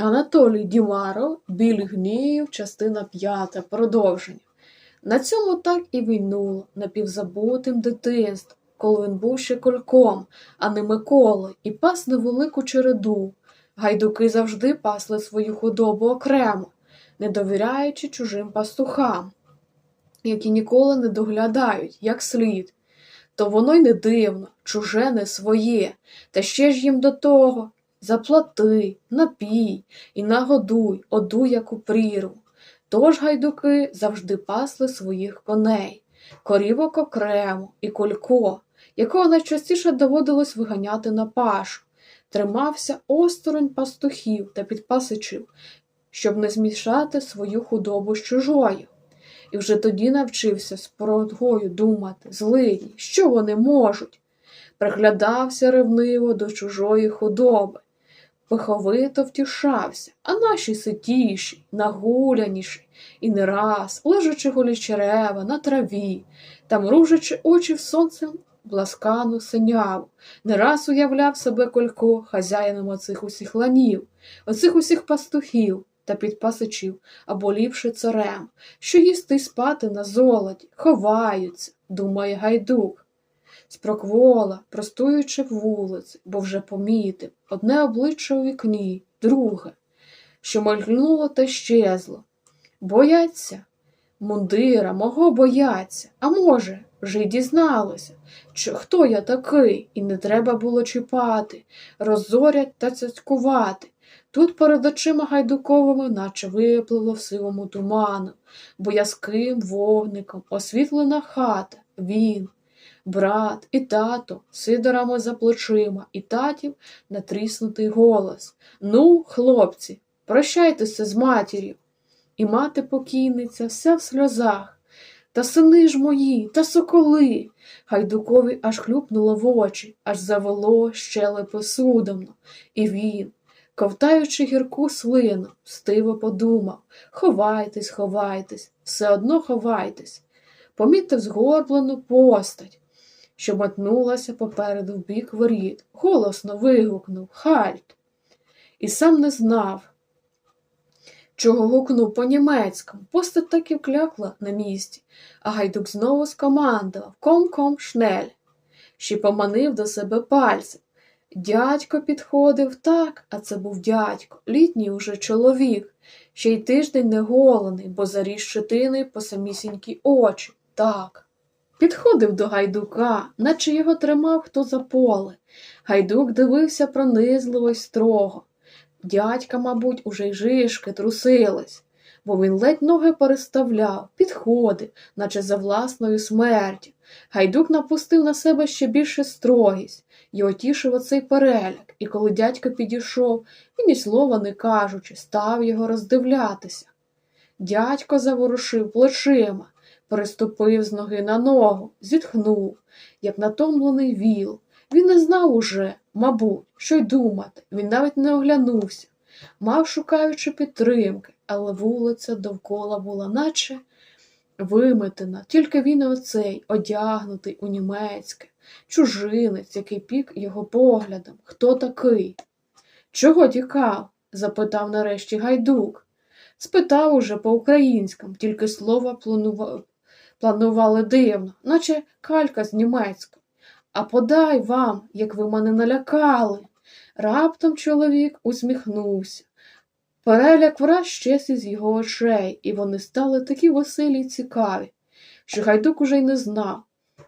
Анатолій Дімаро, Біль гнів, частина п'ята, продовження. На цьому так і війнуло напівзабутим дитинством, коли він був ще кольком, а не Миколою, і пас невелику череду. Гайдуки завжди пасли свою худобу окремо, не довіряючи чужим пастухам, які ніколи не доглядають, як слід. То воно й не дивно, чуже не своє, та ще ж їм до того заплати, напій і нагодуй, одуй, як у прірву. Тож гайдуки завжди пасли своїх коней, корівок окремо і колько, якого найчастіше доводилось виганяти на пашу, тримався осторонь пастухів та підпасичів, щоб не змішати свою худобу з чужою. І вже тоді навчився з порогою думати, злидні, що вони можуть. Приглядався ревниво до чужої худоби, пиховито втішався, а наші ситіші, нагуляніші, і не раз, лежачи голі черева на траві, та мружачи очі в сонцем бласкану синяву, не раз уявляв себе колько хазяїном оцих усіх ланів, оцих усіх пастухів та підпасичів, або ліпше царем, що їсти спати на золоті, ховаються, думає гайдук. Спроквола, простуючи вулиці, бо вже помітив одне обличчя у вікні, друге, що мальгнуло та щезло. Бояться? Мундира, мого бояться, а може, вже й дізналося, що хто я такий, і не треба було чіпати, розорять та цяцькувати. Тут перед очима гайдуковими, наче випливло в сивому туману, боязким вогником освітлена хата, він, брат і тато, сидорами за плечима, і татів натріснутий голос. Ну, хлопці, прощайтеся з матір'ю. І мати покійниця вся в сльозах. Та сини ж мої, та соколи. Гайдукові аж хлюпнуло в очі, аж завело щелепи судомно. І він, ковтаючи гірку слину, стиво подумав Ховайтесь, ховайтесь, все одно ховайтесь. Помітив згорблену постать, що метнулася попереду в бік воріт, голосно вигукнув Хальт. І сам не знав, чого гукнув по-німецькому. Постать так і вклякла на місці, а гайдук знову скомандував ком-ком шнель, ще поманив до себе пальцем. Дядько підходив так, а це був дядько, літній уже чоловік, ще й тиждень не голений, бо заріс щетиною по самісінькі очі. Так. Підходив до гайдука, наче його тримав хто за поле. Гайдук дивився пронизливо й строго. Дядька, мабуть, уже й жишки трусились, бо він ледь ноги переставляв, підходив, наче за власною смертю. Гайдук напустив на себе ще більше строгість, його тішив оцей переляк, і коли дядько підійшов, він ні слова не кажучи, став його роздивлятися. Дядько заворушив плечима, переступив з ноги на ногу, зітхнув, як натомлений віл. Він не знав уже, мабуть, що й думати, він навіть не оглянувся, мав шукаючи підтримки, але вулиця довкола була, наче виметена, тільки він оцей, одягнутий у німецьке, чужинець, який пік його поглядом. Хто такий? Чого тікав? запитав нарешті гайдук. Спитав уже по-українському, тільки слова планували, дивно, наче калька з німецького. А подай вам, як ви мене налякали. Раптом чоловік усміхнувся. Переляк враз щез із його очей, і вони стали такі веселі й цікаві, що гайдук уже й не знав.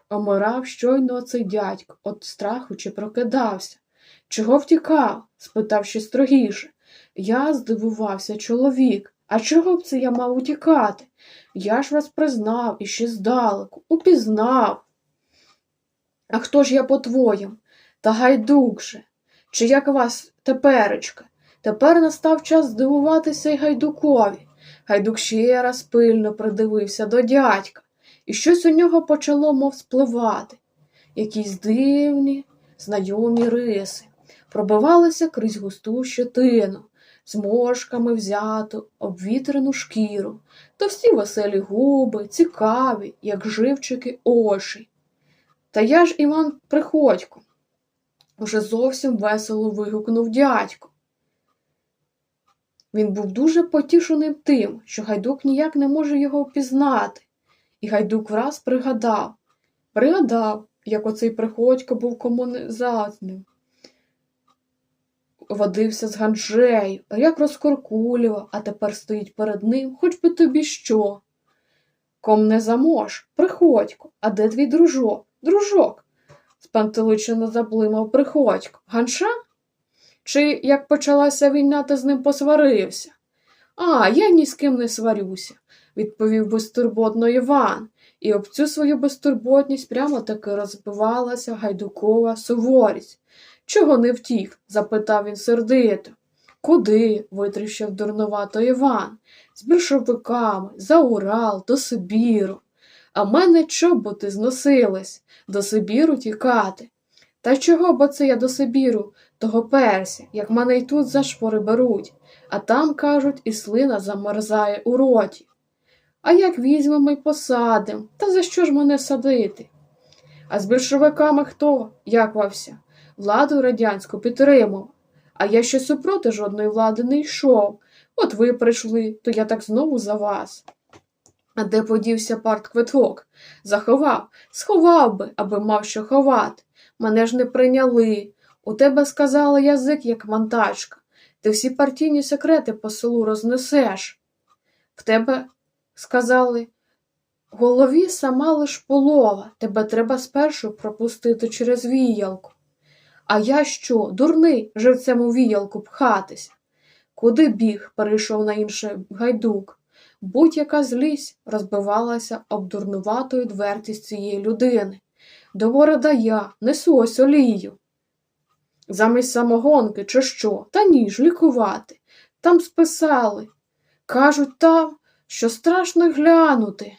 Омирав щойно оцей дядько, от страху чи прокидався. Чого втікав? спитав ще строгіше. Я здивувався чоловік. А чого б це я мав утікати? Я ж вас признав іще здалеку, упізнав. А хто ж я по-твоєму? Та гайдук же. Чи як вас теперечка? Тепер настав час здивуватися й гайдукові. Гайдук ще раз пильно придивився до дядька, і щось у нього почало мов спливати. Якісь дивні, знайомі риси пробивалися крізь густу щетину, з мошками взяту, обвітрену шкіру, товсті веселі губи, цікаві, як живчики очі. Та я ж Іван Приходько, уже зовсім весело вигукнув дядько. Він був дуже потішеним тим, що гайдук ніяк не може його впізнати. І гайдук враз пригадав, пригадав, як оцей приходько був комунізатним. Водився з ганджею, як розкоркулював, а тепер стоїть перед ним, хоч би тобі що. Ком не замож, приходько, а де твій дружок? Дружок? спантеличено заблимав приходько. Ганша? Чи як почалася війна, ти з ним посварився? А, я ні з ким не сварюся, відповів безтурботно Іван, і об цю свою безтурботність прямо таки розбивалася гайдукова суворість. Чого не втік? запитав він сердито. Куди? витріщив дурнувато Іван. З більшовиками, за Урал, до Сибіру. А мене чоботи зносились, до Сибіру тікати. Та чого бо це я до Сибіру, того перся, як мене й тут за шпори беруть, а там, кажуть, і слина замерзає у роті. А як візьмемо й посадим, та за що ж мене садити? А з більшовиками хто? Як вався? Владу радянську підтримав. А я ще супроти жодної влади не йшов. От ви прийшли, то я так знову за вас. А де подівся партквиток? Заховав, сховав би, аби мав що ховати. Мене ж не прийняли. У тебе сказали язик, як мантачка. Ти всі партійні секрети по селу рознесеш. В тебе сказали, голові сама лиш полова, тебе треба спершу пропустити через віялку. А я що, дурний, живцем у віялку пхатися? Куди біг, перейшов на інше гайдук. Будь-яка злість розбивалася об дурнувату відвертість цієї людини. До ворода я несу ось олію. Замість самогонки, чи що, та ні ж лікувати. Там списали. Кажуть там, що страшно глянути.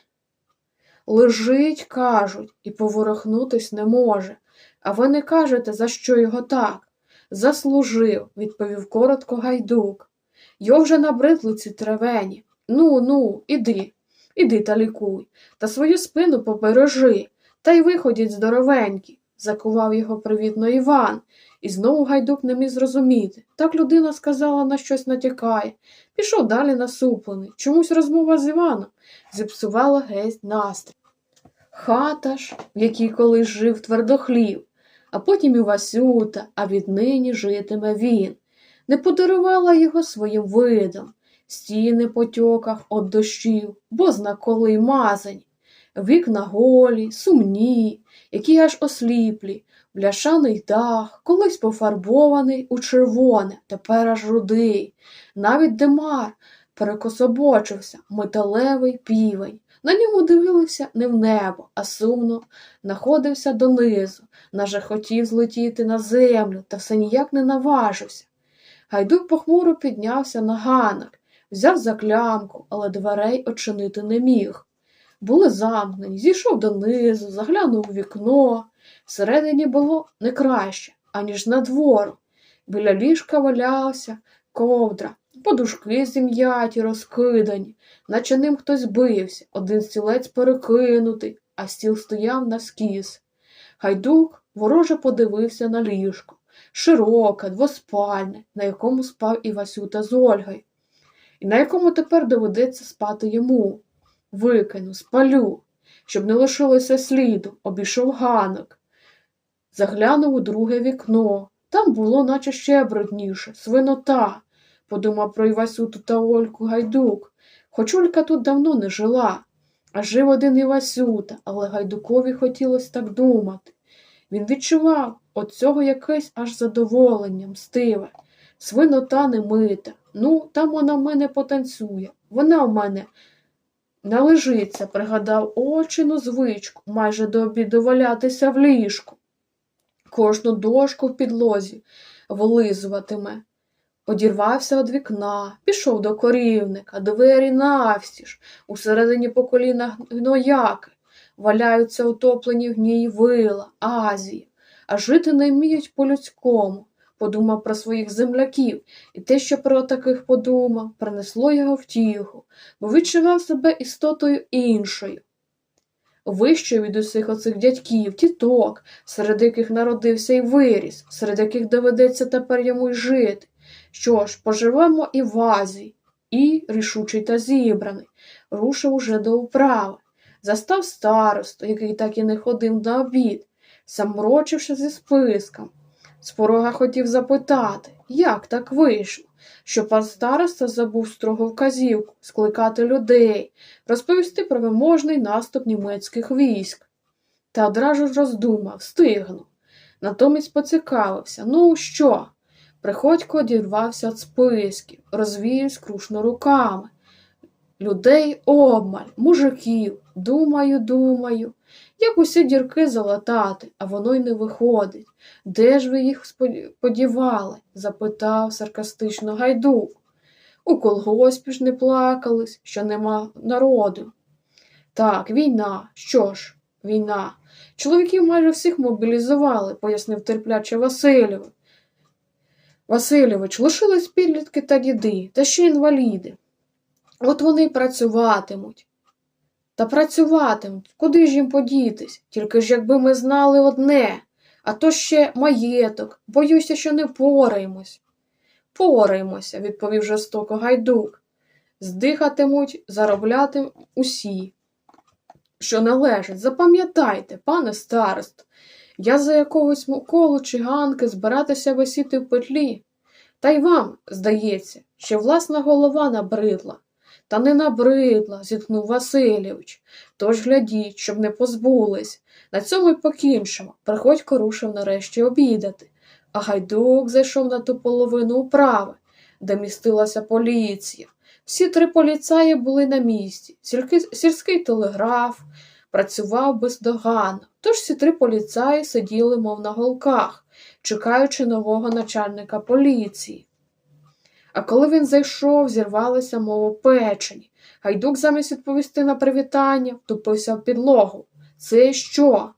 Лежить, кажуть, і поворухнутись не може. А ви не кажете, за що його так? Заслужив, відповів коротко гайдук. Його вже набридли ці тревені. Ну, ну, іди, іди та лікуй, та свою спину побережи, та й виходять здоровенькі, закував його привітно Іван, і знову гайдук не міг зрозуміти. Так людина сказала, на щось натякає. Пішов далі насуплений. Чомусь розмова з Іваном зіпсувала геть настрій. Хата ж, в якій колись жив твердохлів, а потім і Васюта, а віднині житиме він, не подарувала його своїм видом, стіни потьоках от дощів, бо зна коли й мазані, вікна голі, сумні, які аж осліплі, бляшаний дах, колись пофарбований у червоне, тепер аж рудий, навіть димар перекособочився, металевий півень. На ньому дивилися не в небо, а сумно находився донизу, наже хотів злетіти на землю, та все ніяк не наважився. Гайдук похмуро піднявся на ганок, взяв за клямку, але дверей очинити не міг. Були замкнені, зійшов донизу, заглянув у вікно. Всередині було не краще, аніж на двору. Біля ліжка валявся ковдра, подушки зім'яті, розкидані, наче ним хтось бився, один стілець перекинутий, а стіл стояв на скіс. Гайдук вороже подивився на ліжко, широке, двоспальне, на якому спав і Васюта з Ольгою, і на якому тепер доведеться спати йому. Викину, спалю, щоб не лишилося сліду, обійшов ганок. Заглянув у друге вікно. Там було, наче ще брудніше, свинота, подумав про Івасюту та Ольку Гайдук. Хоч Олька тут давно не жила, а жив один Івасюта, але Гайдукові хотілося так думати. Він відчував от цього якесь аж задоволення, мстиве. Свинота не мита. Ну, там вона в мене потанцює. Вона в мене належиться, пригадав очину звичку, майже до обіду валятися в ліжку. Кожну дошку в підлозі вилизуватиме. Одірвався від вікна, пішов до корівника, двері навстіж, усередині по колінах гнояки, валяються утоплені в гній вила, Азії, а жити не вміють по-людському. Подумав про своїх земляків, і те, що про таких подумав, принесло його втіху, бо відчував себе істотою іншою. Вищою від усіх оцих дядьків, тіток, серед яких народився і виріс, серед яких доведеться тепер йому й жити. Що ж, поживемо і в Азії. І, рішучий та зібраний, рушив уже до управи. Застав старосту, який так і не ходив на обід, самрочивши зі списком. З порога хотів запитати, як так вийшло, що пан староста забув строгу вказівку скликати людей, розповісти про виможний наступ німецьких військ. Та одразу ж роздумав, стигнув. Натомість поцікавився ну що? Приходько одірвався від списків, розвів скрушно руками. Людей обмаль, мужиків, думаю, думаю, як усі дірки залатати, а воно й не виходить. Де ж ви їх спо- подівали? запитав саркастично гайдук. У колгоспі ж не плакались, що нема народу. Так, війна. Що ж, війна. Чоловіків майже всіх мобілізували, пояснив терпляче Васильович. Васильович, лишились підлітки та діди, та ще інваліди. От вони працюватимуть. Та працюватимуть, куди ж їм подітись? Тільки ж якби ми знали одне, а то ще маєток, боюся, що не пораємось. Пораємося, відповів жорстоко гайдук. Здихатимуть, зароблятимуть усі. Що належить, запам'ятайте, пане старост, я за якогось колу чи ганки збиратися висіти в петлі. Та й вам, здається, що власна голова набридла. Та не набридла, зіткнув Васильович. Тож глядіть, щоб не позбулись. На цьому й покінчимо. Приходько рушив нарешті обідати, а гайдук зайшов на ту половину управи, де містилася поліція. Всі три поліцаї були на місці. Сільський телеграф працював бездоганно. Тож всі три поліцаї сиділи, мов на голках, чекаючи нового начальника поліції. А коли він зайшов, зірвалися мов печені. Гайдук замість відповісти на привітання, втупився в підлогу. Це що?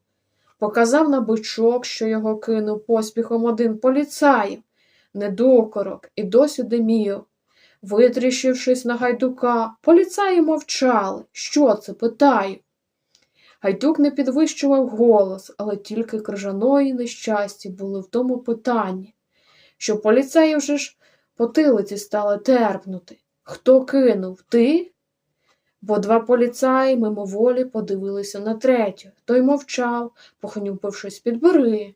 Показав на бичок, що його кинув поспіхом один поліцаїв, недокорок, і досі димів. Витріщившись на гайдука, поліцаї мовчали. Що це? питаю. Гайдук не підвищував голос, але тільки крижаної нещасті були в тому питанні, що поліцаї вже ж потилиці стали терпнути. Хто кинув? Ти? Бо два поліцаї мимоволі подивилися на третю. Той мовчав, похнюпившись під бери.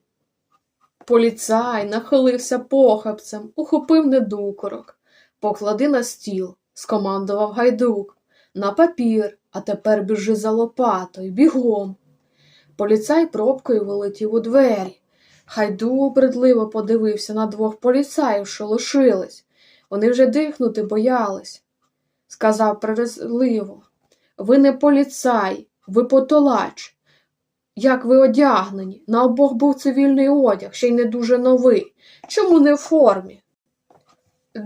Поліцай нахилився похапцем, ухопив недукорок. Поклади на стіл, скомандував гайдук. На папір, а тепер біжи за лопатою, бігом. Поліцай пробкою вилетів у двері. Хайду бредливо подивився на двох поліцаїв, що лишились. Вони вже дихнути боялись. Сказав пререзливо. Ви не поліцай, ви потолач. Як ви одягнені? На обох був цивільний одяг, ще й не дуже новий. Чому не в формі?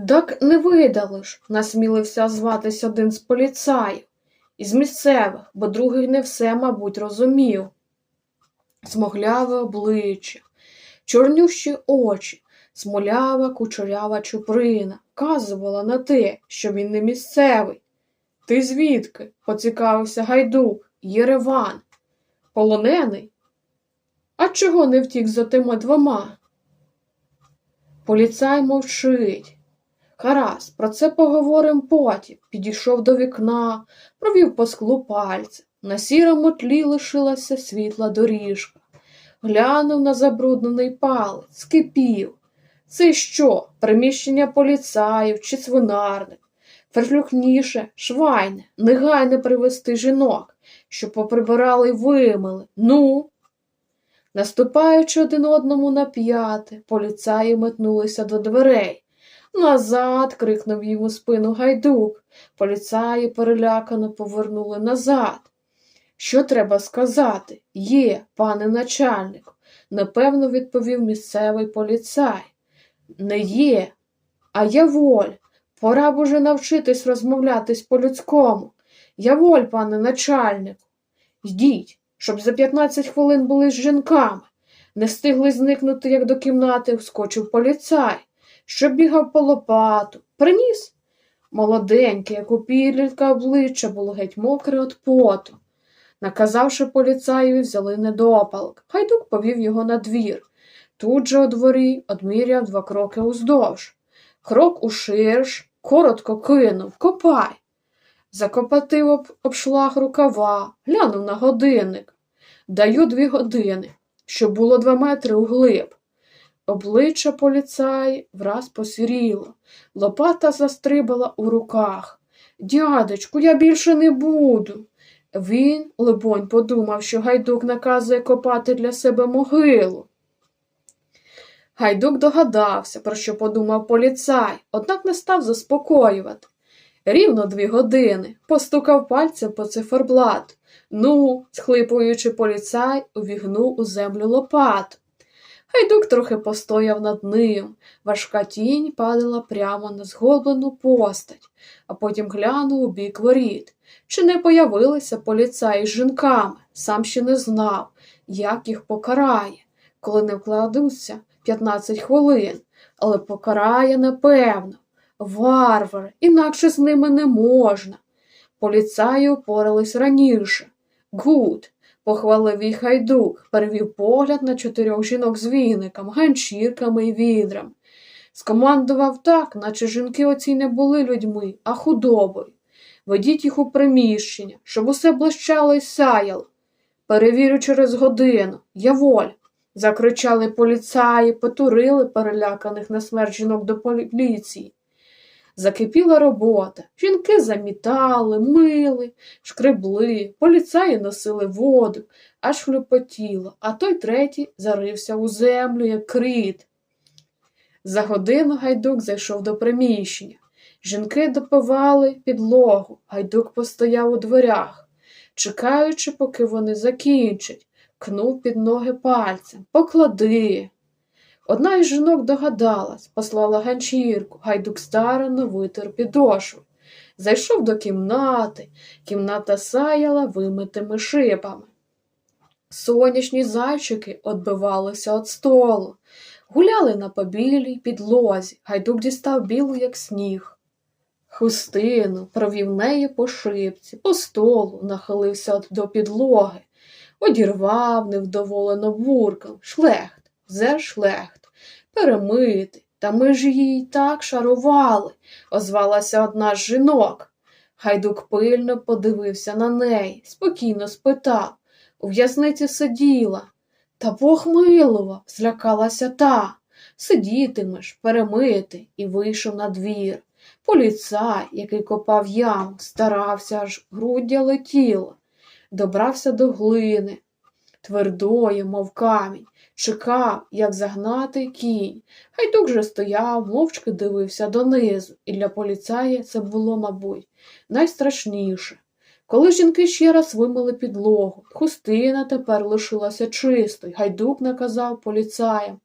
Так не видали ж, насмілився зватись один з поліцаїв. Із місцевих, бо другий не все, мабуть, розумів. Смогляве обличчя, чорнющі очі, смолява кучерява чуприна вказувала на те, що він не місцевий. Ти звідки? поцікавився гайдук, Єреван. Полонений? А чого не втік за тими двома? Поліцай мовчить. Гаразд, про це поговоримо потім. Підійшов до вікна, провів по склу пальцем. На сірому тлі лишилася світла доріжка. Глянув на забруднений палець, скипів. Це що, приміщення поліцаїв чи свинарник? Ферфлюхніше, швайне, негайне привести жінок, що поприбирали й вимили. Ну. Наступаючи один одному на п'яти, поліцаї метнулися до дверей. Назад. крикнув їм у спину гайдук. Поліцаї перелякано повернули назад. Що треба сказати? Є, пане начальнику, напевно, відповів місцевий поліцай. Не є, а я воль. Пора б уже навчитись розмовлятись по-людському. Я воль, пане начальнику. Йдіть, щоб за 15 хвилин були з жінками. Не встигли зникнути, як до кімнати вскочив поліцай, що бігав по лопату. Приніс? Молоденьке, як у підлітка обличчя було геть мокре від поту. Наказавши поліцаєві, взяли недопалок. Хайдук повів його на двір. Тут же у дворі одміряв два кроки уздовж. Крок у ширш, коротко кинув, копай. Закопатив об, обшлаг рукава, глянув на годинник. Даю дві години, щоб було два метри углиб. Обличчя поліцай враз посіріло, лопата застрибала у руках. Дядечку, я більше не буду. Він, либонь, подумав, що гайдук наказує копати для себе могилу. Гайдук догадався, про що подумав поліцай, однак не став заспокоювати. Рівно дві години постукав пальцем по циферблату. Ну, схлипуючи поліцай, увігнув у землю лопату. Гайдук трохи постояв над ним. Важка тінь падала прямо на згоблену постать, а потім глянув у бік воріт. Чи не появилися поліцаї з жінками, сам ще не знав, як їх покарає, коли не вкладуться 15 хвилин, але покарає, напевно. Варвари, інакше з ними не можна. Поліцаї упорались раніше. Гуд, похвалив їх гайдук, перевів погляд на чотирьох жінок з віником, ганчірками і відрами. Скомандував так, наче жінки оці не були людьми, а худобою. Ведіть їх у приміщення, щоб усе блищало і сяяло. Перевірю через годину, я воль. Закричали поліцаї, потурили переляканих на смерть жінок до поліції. Закипіла робота. Жінки замітали, мили, шкребли, поліцаї носили воду, аж хлюпотіло, а той третій зарився у землю, як кріт. За годину гайдук зайшов до приміщення. Жінки допивали підлогу, гайдук постояв у дверях, чекаючи, поки вони закінчать, кнув під ноги пальцем. Поклади. Одна із жінок догадалась, послала ганчірку, гайдук старано витер підошву. Зайшов до кімнати, кімната саяла вимитими шипами. Сонячні зайчики отбивалися від столу, гуляли на побілій підлозі, гайдук дістав білу, як сніг. Хустину провів неї по шипці, по столу, нахилився до підлоги, одірвав, невдоволено буркав, шлехт, зе шлехт, перемити. Та ми ж її так шарували, озвалася одна з жінок. Гайдук пильно подивився на неї, спокійно спитав. У в'язниці сиділа. Та Бог милував, злякалася та. Сидітимеш, перемити, і вийшов на двір. Поліцай, який копав яму, старався, аж груддя летіло. Добрався до глини, твердої, мов камінь, чекав, як загнати кінь. Гайдук же стояв, мовчки дивився донизу, і для поліцая це було, мабуть, найстрашніше. Коли жінки ще раз вимили підлогу, хустина тепер лишилася чистою, гайдук наказав поліцаям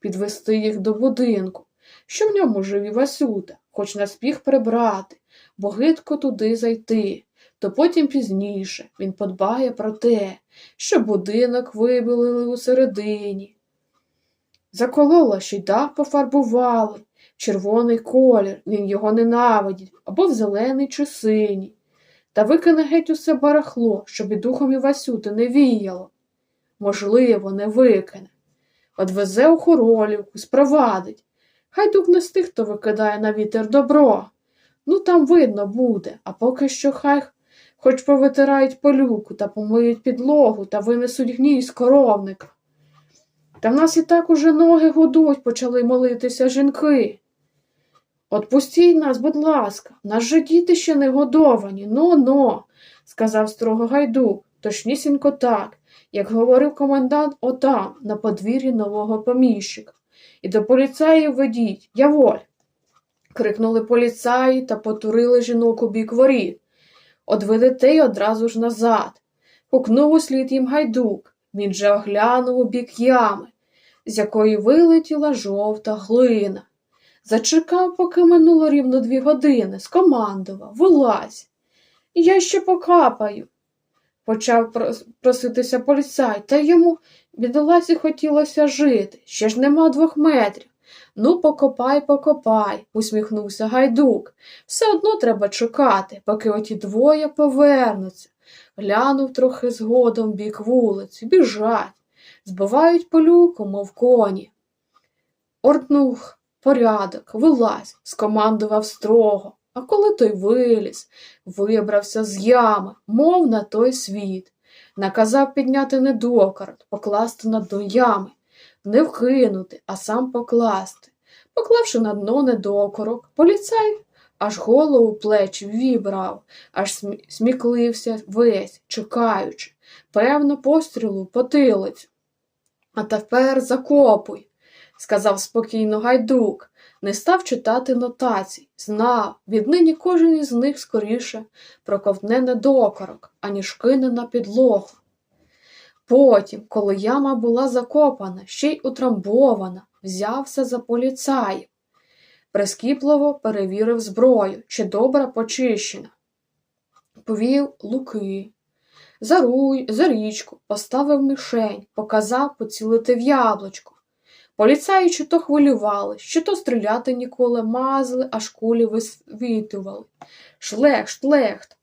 підвести їх до будинку, що в ньому жив і Васюта, хоч наспіх прибрати, бо гидко туди зайти, то потім пізніше він подбає про те, що будинок вибілили у середині. Заколола, що й дах пофарбували, червоний колір, він його ненавидить, або в зелений чи синій. Та викине геть усе барахло, щоб і духом і Васюти не віяло. Можливо, не викине. Одвезе у хоролівку, спровадить. Хай дух не з тих, хто викидає на вітер добро. Ну, там видно буде, а поки що хай хоч повитирають полюку та помиють підлогу та винесуть гній з коровника. Та в нас і так уже ноги гудуть, почали молитися жінки. Отпустіть нас, будь ласка, нас же діти ще не годовані, но-но, сказав строго гайдук, точнісінько так, як говорив комендант отам, на подвір'ї нового поміщика. І до поліцаїв ведіть, я воль. крикнули поліцаї та потурили жінок у бік воріт. Одведете й одразу ж назад. Гукнув услід їм гайдук. Він же оглянув у бік ями, з якої вилетіла жовта глина. Зачекав, поки минуло рівно дві години, скомандував вилазь. Я ще покапаю. Почав проситися поліцай, та йому бідоласі хотілося жити, ще ж нема двох метрів. Ну, покопай, покопай, усміхнувся гайдук. Все одно треба чекати, поки оті двоє повернуться. Глянув трохи згодом бік вулиці, біжать, збивають полюку, мов коні. Ортнув порядок, вилазь, скомандував строго. А коли той виліз, вибрався з ями, мов на той світ, наказав підняти недокорот, покласти на дно ями, не вкинути, а сам покласти. Поклавши на дно недокорок, поліцай аж голову плечі вібрав, аж сміклився весь, чекаючи, певно, пострілу потилицю. А тепер закопуй, сказав спокійно гайдук, не став читати нотацій, знав, віднині кожен із них скоріше проковтне недокорок, аніж кине на підлогу. Потім, коли яма була закопана, ще й утрамбована, взявся за поліцаїв. Прискіпливо перевірив зброю, чи добре почищена. Повів луки. За, руй, за річку поставив мішень, показав поцілити в яблучко. Поліцаї чи то хвилювали, чи то стріляти ніколи мазали, аж кулі висвітували. Шлех, шлехт,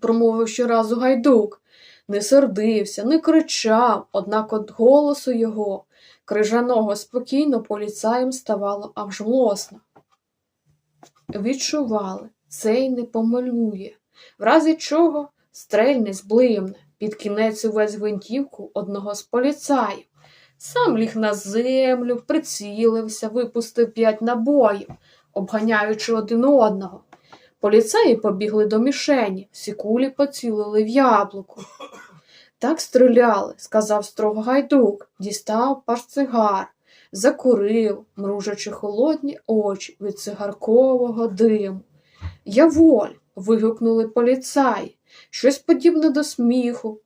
промовив щоразу гайдук, не сердився, не кричав, однак от голосу його, крижаного спокійно поліцаєм ставало аж млосно. Відчували, цей не помилує, в разі чого стрельне зблимне, під кінець увесь гвинтівку одного з поліцаїв. Сам ліг на землю, прицілився, випустив п'ять набоїв, обганяючи один одного. Поліцаї побігли до мішені, всі кулі поцілили в яблуко. Так стріляли, сказав строго гайдук, дістав парцигар, закурив, мружачи холодні очі від цигаркового диму. Я воль. вигукнули поліцаї, щось подібне до сміху.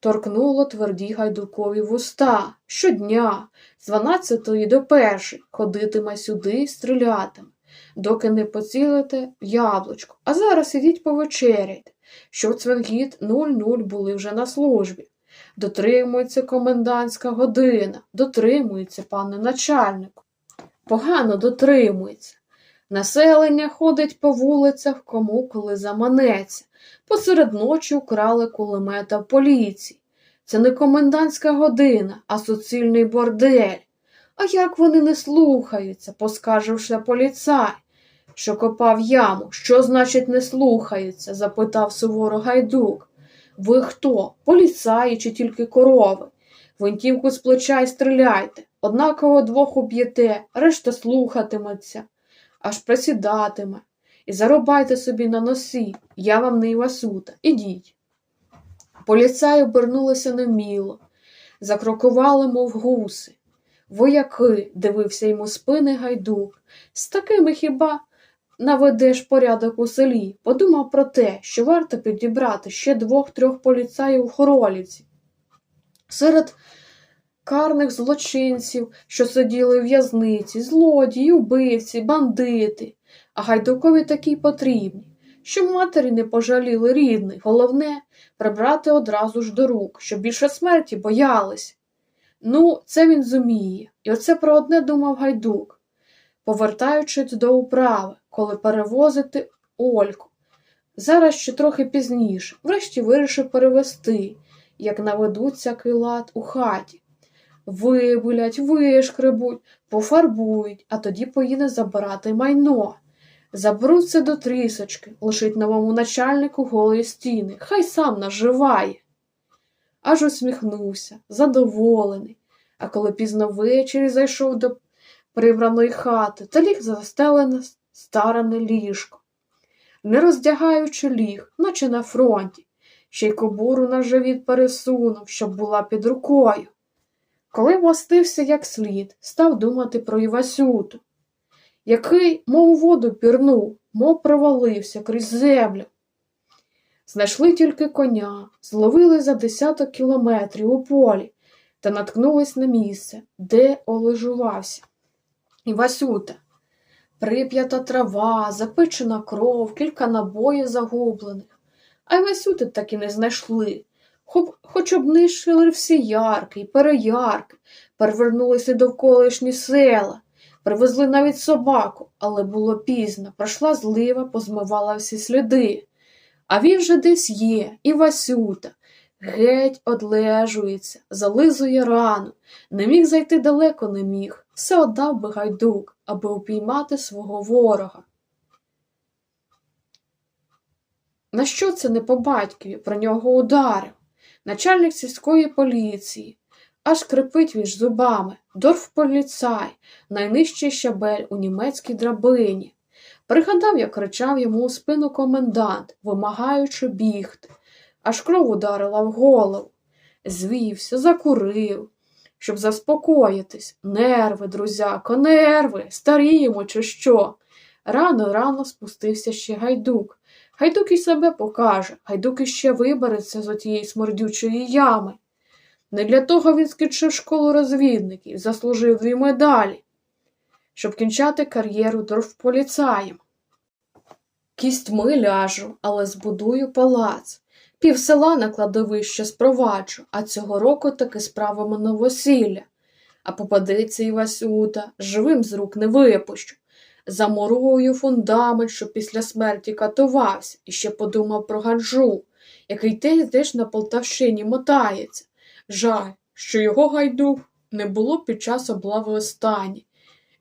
Торкнуло тверді гайдукові вуста. Щодня, з 12 до першої, ходитиме сюди і стрілятиме, доки не поцілите в яблучко. А зараз ідіть повечеряйте, що цвергіт 00 були вже на службі. Дотримується комендантська година, дотримується, пане начальнику. Погано дотримується. Населення ходить по вулицях кому коли заманеться. Посеред ночі украли кулемета в поліції. Це не комендантська година, а суцільний бордель. А як вони не слухаються, поскарживши поліцай, що копав яму. Що значить не слухаються? запитав суворо гайдук. Ви хто? Поліцаї чи тільки корови? Гвинтівку з плеча й стріляйте, однаково двох уб'єте, решта слухатиметься, аж присідатиме. І зарубайте собі на носі, я вам не Івасюта, ідіть. Поліцаї обернулися неміло, закрокували, мов гуси. Вояки, дивився йому спини гайдук. З такими хіба наведеш порядок у селі, подумав про те, що варто підібрати ще двох-трьох поліцаїв у Хоролівці. Серед карних злочинців, що сиділи в в'язниці, злодії, убивці, бандити, а гайдукові такі потрібні, щоб матері не пожаліли рідних, головне прибрати одразу ж до рук, щоб більше смерті боялись. Ну, це він зуміє, і оце про одне думав гайдук, повертаючись до управи, коли перевозити Ольку. Зараз ще трохи пізніше, врешті вирішив перевести, як наведуться килат у хаті. Вибулять, вишкребуть, пофарбують, а тоді поїде забирати майно. Заберуться до трісочки, лишить новому начальнику голої стіни, хай сам наживає. Аж усміхнувся, задоволений, а коли пізно ввечері зайшов до прибраної хати та ліг застелене старане ліжко. Не роздягаючи ліг, наче на фронті, ще й кобуру на живіт пересунув, щоб була під рукою. Коли мостився як слід, став думати про Івасюту, який, мов у воду пірнув, мов провалився крізь землю. Знайшли тільки коня, зловили за десяток кілометрів у полі та наткнулись на місце, де олежувався. Івасюта, прип'ята трава, запечена кров, кілька набоїв загублених. А Івасюти так і не знайшли. Хоч, хоч обнищили всі ярки й переярки, перевернулися довколишні села, привезли навіть собаку, але було пізно, пройшла злива, позмивала всі сліди. А він же десь є, і Васюта, геть одлежується, зализує рану, не міг зайти далеко не міг, все оддав би гайдук, аби упіймати свого ворога. На що це не по батькові про нього ударив? Начальник сільської поліції, аж крипить між зубами, дорфполіцай, найнижчий щабель у німецькій драбині. Пригадав, як кричав йому у спину комендант, вимагаючи бігти, аж кров ударила в голову. Звівся, закурив, щоб заспокоїтись. Нерви, друзяко, нерви, старіємо чи що. Рано рано спустився ще гайдук. Гайдук і себе покаже, гайдук іще вибереться з отієї смердючої ями. Не для того він скінчив школу розвідників, заслужив дві медалі, щоб кінчати кар'єру дорфполіцаєм. Кістьми ляжу, але збудую палац. Пів села на кладовище спроваджу, а цього року таки справимо новосілля. А попадеться і Васюта, живим з рук не випущу. Замурую фундамент, що після смерті катувався, і ще подумав про ганжу, який теж десь на Полтавщині мотається. Жаль, що його гайдук не було під час облави останні.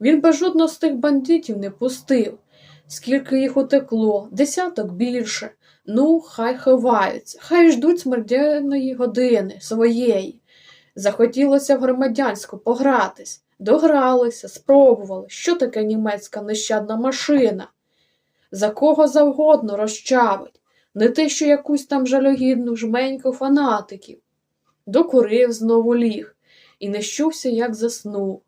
Він би жодного з тих бандитів не пустив. Скільки їх утекло, десяток більше. Ну, хай ховаються, хай ждуть смертельної години своєї. Захотілося в громадянську погратись, догралися, спробували, що таке німецька нещадна машина. За кого завгодно розчавить, не те, що якусь там жалюгідну жменьку фанатиків. Докурив знову ліг і не щувся, як заснув.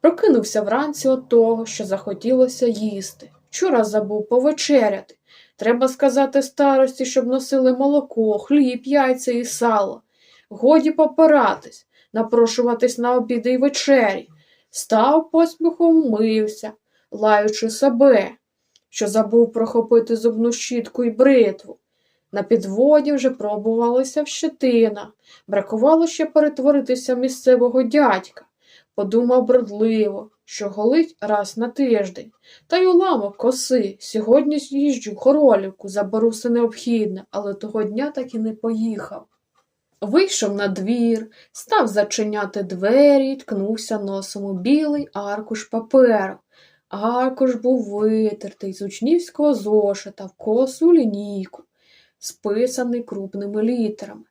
Прокинувся вранці от того, що захотілося їсти. Вчора забув повечеряти. Треба сказати старості, щоб носили молоко, хліб, яйця і сало. Годі попиратись, напрошуватись на обіди й вечері. Став посміхом мився, лаючи себе, що забув прохопити зубну щітку й бритву. На підводі вже пробувалася щетина, бракувало ще перетворитися місцевого дядька. Подумав бродливо, що голить раз на тиждень. Та й уламок коси. Сьогодні з'їжджу хоролівку, заберу все необхідне, але того дня так і не поїхав. Вийшов на двір, став зачиняти двері ткнувся носом у білий аркуш паперу. Аркуш був витертий з учнівського зошита в косу лінійку, списаний крупними літерами.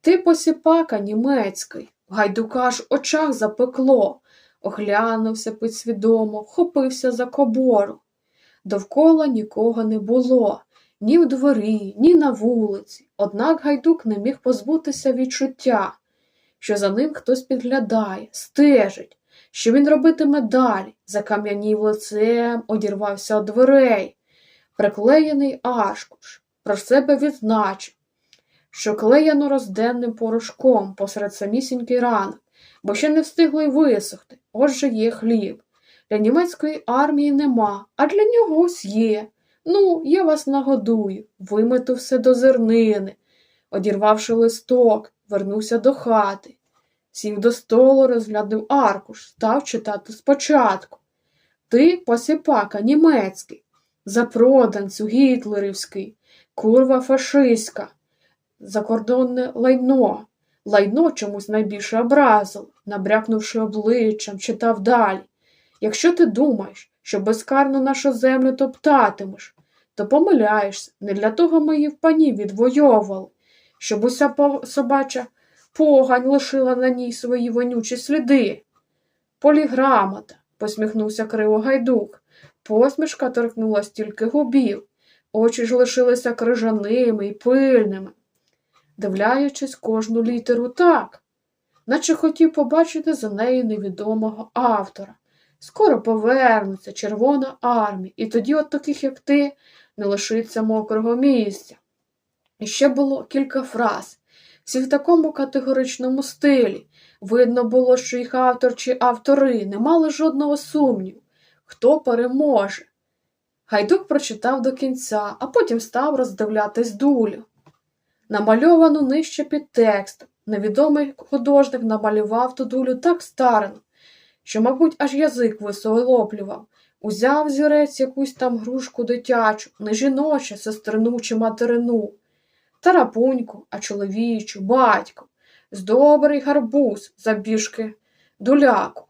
Ти посіпака німецький, гайдука ж очах запекло, оглянувся підсвідомо, вхопився за кобору. Довкола нікого не було, ні в дворі, ні на вулиці, однак гайдук не міг позбутися відчуття, що за ним хтось підглядає, стежить, що він робитиме далі, закам'янів лицем, одірвався від дверей, приклеєний ашкуш, про себе відзначив, що клеєно розденним порошком посеред самісінький ранок, бо ще не встигло й висохти, отже є хліб. Для німецької армії нема, а для нього ось є. Ну, я вас нагодую, вимету все до зернини. Одірвавши листок, вернувся до хати. Сів до столу, розглядав аркуш, став читати спочатку. Ти посіпака німецький, запроданцю гітлерівський, курва фашистська, закордонне лайно. Лайно чомусь найбільше образило, набрякнувши обличчям, читав далі. Якщо ти думаєш, що безкарно нашу землю топтатимеш, то помиляєшся, не для того ми її в пані відвоювали, щоб уся собача погань лишила на ній свої вонючі сліди. Поліграмота, посміхнувся криво гайдук. Посмішка торкнулась тільки губів, очі ж лишилися крижаними й пильними, дивляючись кожну літеру так, наче хотів побачити за нею невідомого автора. Скоро повернуться Червона армія, і тоді от таких, як ти, не лишиться мокрого місця. І ще було кілька фраз, всі в такому категоричному стилі. Видно було, що їх автор чи автори не мали жодного сумніву, хто переможе. Гайдук прочитав до кінця, а потім став роздивлятись дулю. Намальовану нижче під текстом. Невідомий художник намалював ту дулю так старано, що, мабуть, аж язик висолоплював. Узяв зірець якусь там грушку дитячу, не жіночу, сестрину чи материну, тарапуньку, а чоловічу, батьку, добрий гарбуз, забіжки, дуляку.